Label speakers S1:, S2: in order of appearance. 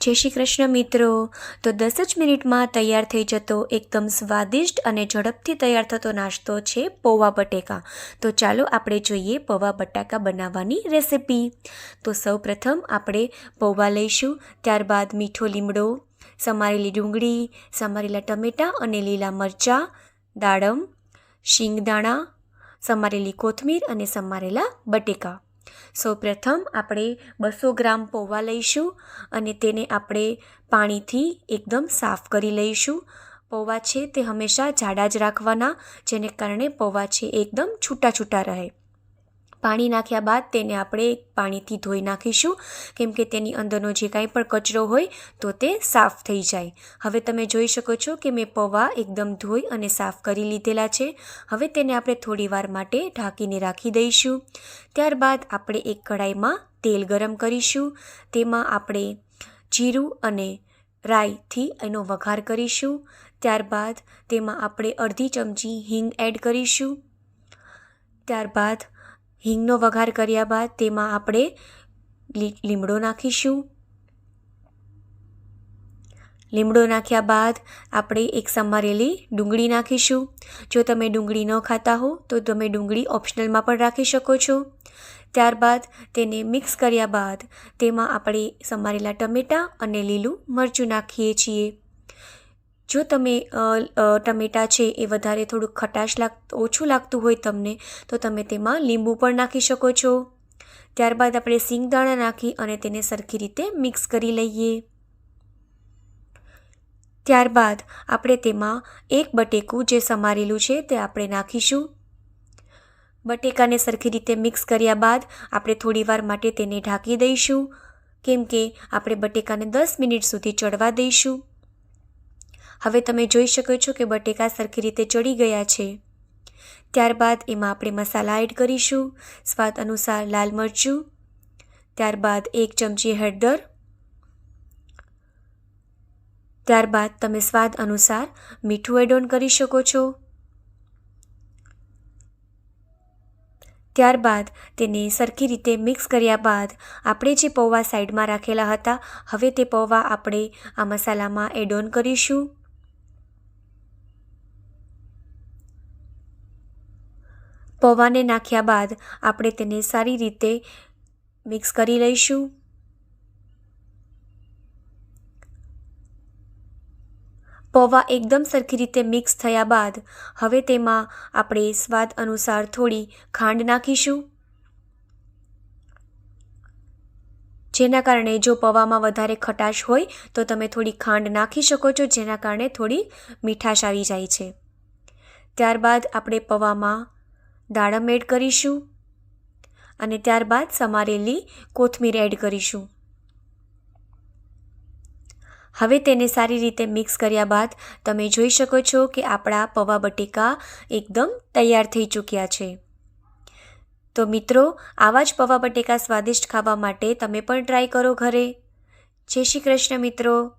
S1: જય શ્રી કૃષ્ણ મિત્રો. તો દસ જ મિનિટમાં તૈયાર થઈ જતો એકદમ સ્વાદિષ્ટ અને ઝડપથી તૈયાર થતો નાસ્તો છે પૌવા બટેકા. તો ચાલો આપણે જોઈએ પૌવા બટાકા બનાવવાની રેસિપી. તો સૌપ્રથમ આપણે પૌવા લઈશું, ત્યારબાદ મીઠો લીમડો, સમારેલી ડુંગળી, સમારેલા ટમેટાં અને લીલા મરચાં, દાડમ, શિંગદાણા, સમારેલી કોથમીર અને સમારેલા બટેકા. સૌપ્રથમ આપણે બસો ગ્રામ પૌવા લઈશું અને તેને આપણે પાણીથી એકદમ સાફ કરી લઈશું. પૌવા છે તે હંમેશા જાડા જ રાખવાના, જેને કારણે પૌવા છે એકદમ છૂટા છૂટા રહે. પાણી નાખ્યા બાદ તેને આપણે પાણીથી ધોઈ નાખીશું. કેમ કે તેની અંદરનો જે કાંઈ પણ કચરો હોય તો તે સાફ થઈ જાય. હવે તમે જોઈ શકો છો કે મેં પૌવા એકદમ ધોઈ અને સાફ કરી લીધેલા છે. હવે તેને આપણે થોડી વાર માટે ઢાંકીને રાખી દઈશું. ત્યારબાદ આપણે એક કઢાઈમાં તેલ ગરમ કરીશું. તેમાં આપણે જીરું અને રાઈથી એનો વઘાર કરીશું. ત્યારબાદ તેમાં આપણે અડધી ચમચી હિંગ એડ કરીશું. ત્યારબાદ હિંગનો વઘાર કર્યા બાદ તેમાં આપણે લીમડો નાખીશું. લીમડો નાખ્યા બાદ આપણે એક સમારેલી ડુંગળી નાખીશું. જો તમે ડુંગળી ન ખાતા હો, તો તમે ડુંગળી ઓપ્શનલમાં પણ રાખી શકો છો. ત્યારબાદ તેને મિક્સ કર્યા બાદ તેમાં આપણે સમારેલા ટમેટાં અને લીલું મરચું નાખીએ છીએ. જો તમે ટમેટાં છે એ વધારે થોડુંક ખટાશ લાગ, ઓછું લાગતું હોય તમને, તો તમે તેમાં લીંબુ પણ નાખી શકો છો. ત્યારબાદ આપણે સિંગદાણા નાખી અને તેને સરખી રીતે મિક્સ કરી લઈએ. ત્યારબાદ આપણે તેમાં એક બટેકું જે સમારેલું છે તે આપણે નાખીશું. બટેકાને સરખી રીતે મિક્સ કર્યા બાદ આપણે થોડીવાર માટે તેને ઢાંકી દઈશું. કેમ કે આપણે બટેકાને દસ મિનિટ સુધી ચડવા દઈશું. હવે તમે જોઈ શકો છો કે બટેકા સરખી રીતે ચડી ગયા છે. ત્યારબાદ એમાં આપણે મસાલા એડ કરીશું, સ્વાદ અનુસાર લાલ મરચું, ત્યારબાદ એક ચમચી હળદર, ત્યારબાદ તમે સ્વાદ અનુસાર મીઠું એડ ઓન કરી શકો છો. ત્યારબાદ તેને સરખી રીતે મિક્સ કર્યા બાદ આપણે જે પૌવા સાઈડમાં રાખેલા હતા, હવે તે પૌવા આપણે આ મસાલામાં એડ ઓન કરીશું. પૌવાને નાખ્યા બાદ આપણે તેને સારી રીતે મિક્સ કરી લઈશું. પૌવા એકદમ સરખી રીતે મિક્સ થયા બાદ હવે તેમાં આપણે સ્વાદ અનુસાર થોડી ખાંડ નાખીશું. જેના કારણે જો પૌવામાં વધારે ખટાશ હોય તો તમે થોડી ખાંડ નાખી શકો છો, જેના કારણે થોડી મીઠાશ આવી જાય છે. ત્યારબાદ આપણે પૌવામાં દાડમ એડ કરીશું અને ત્યારબાદ સમારેલી કોથમીર એડ કરીશું. હવે તેને સારી રીતે મિક્સ કર્યા બાદ તમે જોઈ શકો છો કે આપણા પૌવા બટેકા એકદમ તૈયાર થઈ ચૂક્યા છે. તો મિત્રો, આવા જ પૌવા બટેકા સ્વાદિષ્ટ ખાવા માટે તમે પણ ટ્રાય કરો ઘરે. જય શ્રી કૃષ્ણ મિત્રો.